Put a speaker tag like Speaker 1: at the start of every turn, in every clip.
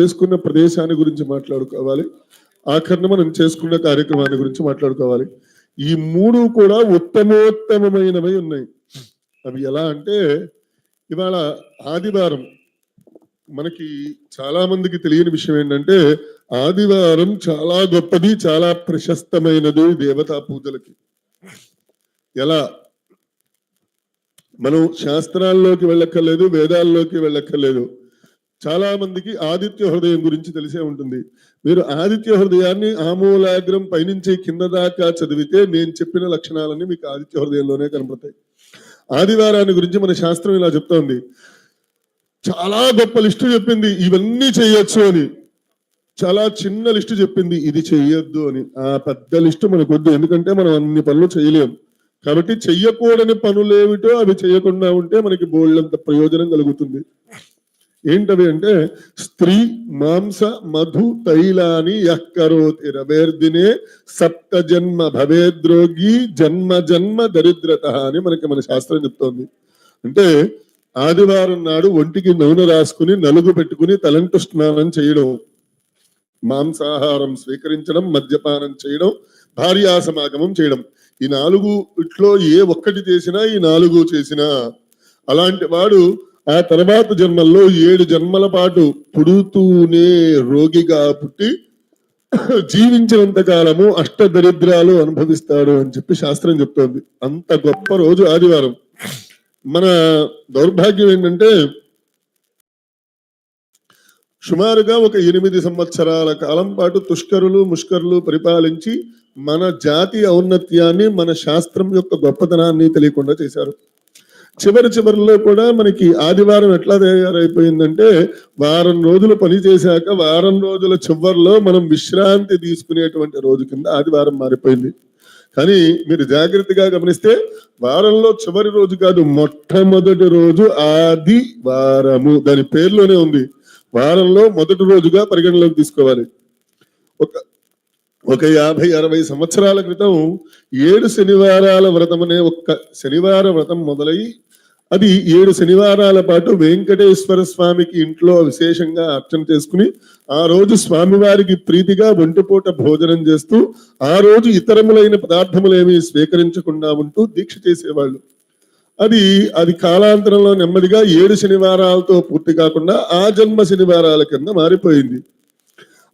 Speaker 1: చేసుకున్న ప్రదేశాన్ని గురించి మాట్లాడుకోవాలి. ఆఖరణ మనం చేసుకున్న కార్యక్రమాన్ని గురించి మాట్లాడుకోవాలి. ఈ మూడు కూడా ఉత్తమోత్తమమైనవి ఉన్నాయి. అవి ఎలా అంటే ఇవాళ ఆదివారం మనకి చాలా మందికి తెలియని విషయం ఏంటంటే ఆదివారం చాలా గొప్పది చాలా ప్రశస్తమైనది దేవతా పూజలకి. ఎలా? మనం శాస్త్రాల్లోకి వెళ్ళక్కర్లేదు వేదాల్లోకి వెళ్ళక్కర్లేదు. చాలా మందికి ఆదిత్య హృదయం గురించి తెలిసే ఉంటుంది. మీరు ఆదిత్య హృదయాన్ని ఆమూలాగ్రం పైనుంచి కింద దాకా చదివితే నేను చెప్పిన లక్షణాలన్నీ మీకు ఆదిత్య హృదయంలోనే కనపడతాయి. ఆదివారాన్ని గురించి మన శాస్త్రం ఇలా చెప్తోంది. చాలా గొప్ప లిస్టు చెప్పింది ఇవన్నీ చేయొచ్చు అని. చాలా చిన్న లిస్టు చెప్పింది ఇది చెయ్యొద్దు అని. ఆ పెద్ద లిస్టు మనకు వద్దు ఎందుకంటే మనం అన్ని పనులు చేయలేం. కాబట్టి చెయ్యకూడని పనులేమిటో అవి చేయకుండా ఉంటే మనకి బోల్డంత ప్రయోజనం కలుగుతుంది. ఏంటవి అంటే స్త్రీ మాంస మధు తైలాని యక్కరోతి రవేర్దినే సప్త జన్మ భవేద్రోగి జన్మ జన్మ దరిద్రత అని మనకి మన శాస్త్రం చెప్తోంది. అంటే ఆదివారం నాడు ఒంటికి నూనె రాసుకుని నలుగు పెట్టుకుని తలంటు స్నానం చేయడం మాంసాహారం స్వీకరించడం మద్యపానం చేయడం భార్యా సమాగమం చేయడం. ఈ నాలుగు ఇట్లో ఏ ఒక్కటి చేసినా ఈ నాలుగు చేసినా అలాంటి వాడు ఆ తర్వాత జన్మల్లో ఏడు జన్మల పాటు పుడుతూనే రోగిగా పుట్టి జీవించినంత కాలము అష్ట దరిద్రాలు అనుభవిస్తాడు అని చెప్పి శాస్త్రం చెప్తోంది. అంత గొప్ప రోజు ఆదివారం. మన దౌర్భాగ్యం ఏంటంటే సుమారుగా ఒక ఎనిమిది సంవత్సరాల కాలం పాటు తుష్కరులు ముష్కరులు పరిపాలించి మన జాతి ఔన్నత్యాన్ని మన శాస్త్రం యొక్క గొప్పతనాన్ని తెలియకుండా చేశారు. చివరి చివరిలో కూడా మనకి ఆదివారం ఎట్లా తయారైపోయిందంటే వారం రోజులు పని చేశాక వారం రోజుల చివరిలో మనం విశ్రాంతి తీసుకునేటువంటి రోజు కింద ఆదివారం మారిపోయింది. కానీ మీరు జాగ్రత్తగా గమనిస్తే వారంలో చివరి రోజు కాదు మొట్టమొదటి రోజు ఆది వారము దాని పేర్లోనే ఉంది. వారంలో మొదటి రోజుగా పరిగణలోకి తీసుకోవాలి. ఒక ఒక యాభై అరవై సంవత్సరాల క్రితం ఏడు శనివారాల వ్రతం అనే ఒక్క శనివార వ్రతం మొదలై అది ఏడు శనివారాల పాటు వెంకటేశ్వర స్వామికి ఇంట్లో విశేషంగా అర్చన చేసుకుని ఆ రోజు స్వామివారికి ప్రీతిగా ఒంటిపూట భోజనం చేస్తూ ఆ రోజు ఇతరములైన పదార్థములేమీ స్వీకరించకుండా ఉంటూ దీక్ష చేసేవాళ్ళు. అది అది కాలాంతరంలో నెమ్మదిగా ఏడు శనివారాలతో పూర్తి కాకుండా ఆ జన్మ శనివారాల కింద మారిపోయింది.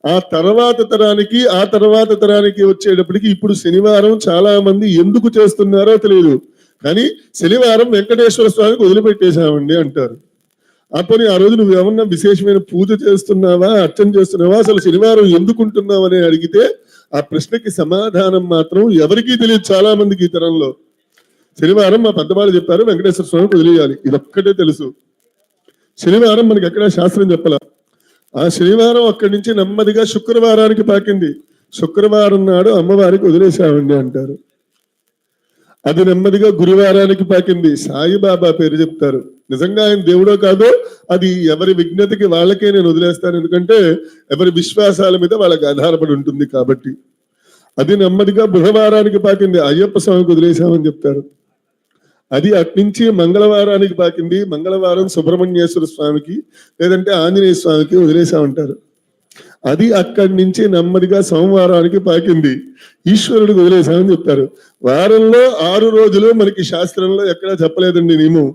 Speaker 1: ఆ తర్వాత తరానికి ఆ తర్వాత తరానికి వచ్చేటప్పటికి ఇప్పుడు శనివారం చాలా మంది ఎందుకు చేస్తున్నారో తెలియదు కానీ శనివారం వెంకటేశ్వర స్వామికి వదిలిపెట్టేశామండి అంటారు. అప్పుడు ఆ రోజు నువ్వు ఏమన్నా విశేషమైన పూజ చేస్తున్నావా అర్చన చేస్తున్నావా అసలు శనివారం ఎందుకుంటున్నావు అని అడిగితే ఆ ప్రశ్నకి సమాధానం మాత్రం ఎవరికీ తెలియదు చాలా మందికి ఈ తరంలో. శనివారం మా పెద్దవాళ్ళు చెప్పారు వెంకటేశ్వర స్వామికి వదిలేయాలి. ఇదొక్కటే తెలుసు. శనివారం మనకి ఎక్కడ శాస్త్రం చెప్పాల. ఆ శనివారం అక్కడి నుంచి నెమ్మదిగా శుక్రవారానికి పాకింది. శుక్రవారం నాడు అమ్మవారికి వదిలేశామండి అంటారు. అది నెమ్మదిగా గురువారానికి పాకింది. సాయిబాబా పేరు చెప్తారు. నిజంగా ఆయన దేవుడో కాదో అది ఎవరి విజ్ఞతకి వాళ్ళకే నేను వదిలేస్తాను. ఎందుకంటే ఎవరి విశ్వాసాల మీద వాళ్ళకి ఆధారపడి ఉంటుంది కాబట్టి. అది నెమ్మదిగా బుధవారానికి పాకింది. అయ్యప్ప స్వామికి వదిలేసామని చెప్తారు. అది అట్నుంచి మంగళవారానికి పాకింది. మంగళవారం సుబ్రహ్మణ్యేశ్వర స్వామికి లేదంటే ఆంజనేయ స్వామికి వదిలేసామంటారు అది అక్కడి నుంచి నెమ్మదిగా సోమవారానికి పాకింది. ఈశ్వరుడికి వదిలేశామని చెప్తారు. వారంలో ఆరు రోజులు మనకి శాస్త్రంలో ఎక్కడా చెప్పలేదండి నియమం.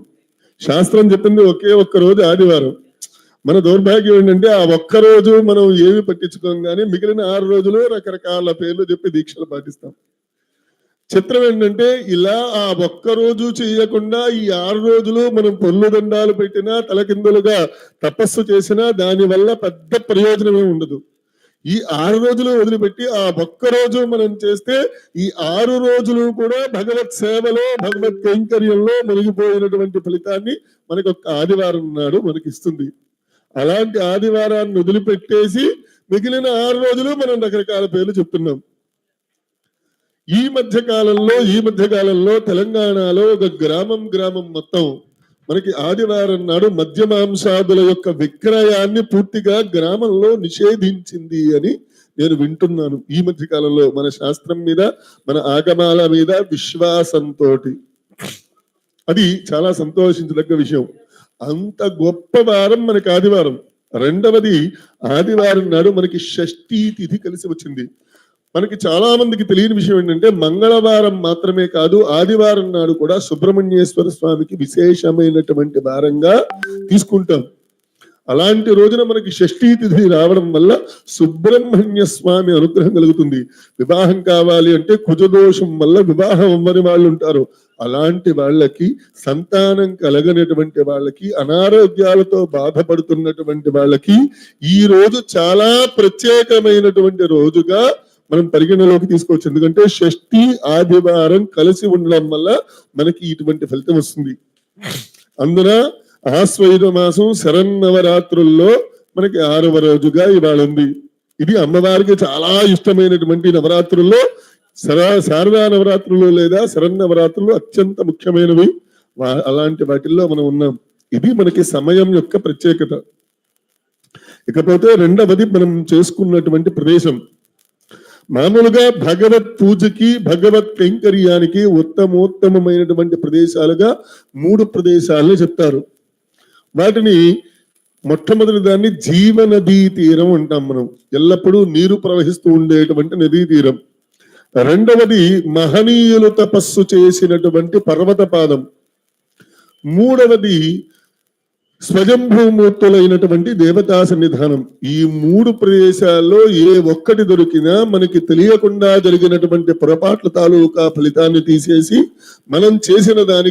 Speaker 1: శాస్త్రం చెప్పింది ఒకే ఒక్క రోజు ఆదివారం. మన దౌర్భాగ్యం ఏంటంటే ఆ ఒక్క రోజు మనం ఏమి పట్టించుకోం కానీ మిగిలిన ఆరు రోజులు రకరకాల పేర్లు చెప్పి దీక్షలు పాటిస్తాం. చిత్రం ఏంటంటే ఇలా ఆ ఒక్క రోజు చేయకుండా ఈ ఆరు రోజులు మనం పొల్లు దండాలు పెట్టినా తలకిందులుగా తపస్సు చేసినా దాని వల్ల పెద్ద ప్రయోజనమే ఉండదు. ఈ ఆరు రోజులు వదిలిపెట్టి ఆ ఒక్క రోజు మనం చేస్తే ఈ ఆరు రోజులు కూడా భగవత్ సేవలో భగవత్ కైంకర్యంలో మునిగిపోయినటువంటి ఫలితాన్ని మనకు ఒక ఆదివారం నాడు మనకి ఇస్తుంది అలాంటి ఆదివారాన్ని వదిలిపెట్టేసి మిగిలిన ఆరు రోజులు మనం రకరకాల పేర్లు చెప్తున్నాం. ఈ మధ్య కాలంలో ఈ మధ్య కాలంలో తెలంగాణలో ఒక గ్రామం గ్రామం మొత్తం మనకి ఆదివారం నాడు మద్యమాంసాదుల యొక్క విక్రయాన్ని పూర్తిగా గ్రామంలో నిషేధించింది అని నేను వింటున్నాను. ఈ మధ్య కాలంలో మన శాస్త్రం మీద మన ఆగమాల మీద విశ్వాసంతో అది చాలా సంతోషించదగ్గ విషయం. అంత గొప్ప వారం మనకి ఆదివారం. రెండవది ఆదివారం నాడు మనకి షష్ఠీ తిథి కలిసి వచ్చింది. మనకి చాలా మందికి తెలియని విషయం ఏంటంటే మంగళవారం మాత్రమే కాదు ఆదివారం నాడు కూడా సుబ్రహ్మణ్యేశ్వర స్వామికి విశేషమైనటువంటి వారంగా తీసుకుంటాం. అలాంటి రోజున మనకి షష్ఠీ తిథి రావడం వల్ల సుబ్రహ్మణ్య స్వామి అనుగ్రహం కలుగుతుంది. వివాహం కావాలి అంటే కుజదోషం వల్ల వివాహం అవ్వని వాళ్ళు ఉంటారు. అలాంటి వాళ్ళకి సంతానం కలగనటువంటి వాళ్ళకి అనారోగ్యాలతో బాధపడుతున్నటువంటి వాళ్ళకి ఈ రోజు చాలా ప్రత్యేకమైనటువంటి రోజుగా మనం పరిగణలోకి తీసుకోవచ్చు. ఎందుకంటే షష్ఠి ఆదివారం కలిసి ఉండడం వల్ల మనకి ఇటువంటి ఫలితం వస్తుంది. అందున ఆశ్వయుధ మాసం శరన్నవరాత్రుల్లో మనకి ఆరవ రోజుగా ఇవాళ ఉంది. ఇది అమ్మవారికి చాలా ఇష్టమైనటువంటి నవరాత్రుల్లో శరా శారదా నవరాత్రులు లేదా శరన్నవరాత్రులు అత్యంత ముఖ్యమైనవి. అలాంటి వాటిల్లో మనం ఉన్నాం. ఇది మనకి సమయం యొక్క ప్రత్యేకత. ఇకపోతే రెండవది మనం చేసుకున్నటువంటి ప్రదేశం. మామూలుగా భగవత్ పూజకి భగవత్ కైంకర్యానికి ఉత్తమోత్తమమైనటువంటి ప్రదేశాలుగా మూడు ప్రదేశాలని చెప్తారు. వాటిని మొట్టమొదటి దాన్ని జీవ నదీ తీరం అంటాం మనం. ఎల్లప్పుడూ నీరు ప్రవహిస్తూ ఉండేటువంటి నదీ తీరం. రెండవది మహనీయులు తపస్సు చేసినటువంటి పర్వత పాదం మూడవది స్వయంభూమూర్తులైనటువంటి దేవతా సన్నిధానం ఈ మూడు ప్రదేశాల్లో ఏ ఒక్కటి దొరికినా మనకి తెలియకుండా జరిగినటువంటి పొరపాట్ల తాలూకా ఫలితాన్ని తీసేసి మనం చేసిన దానికి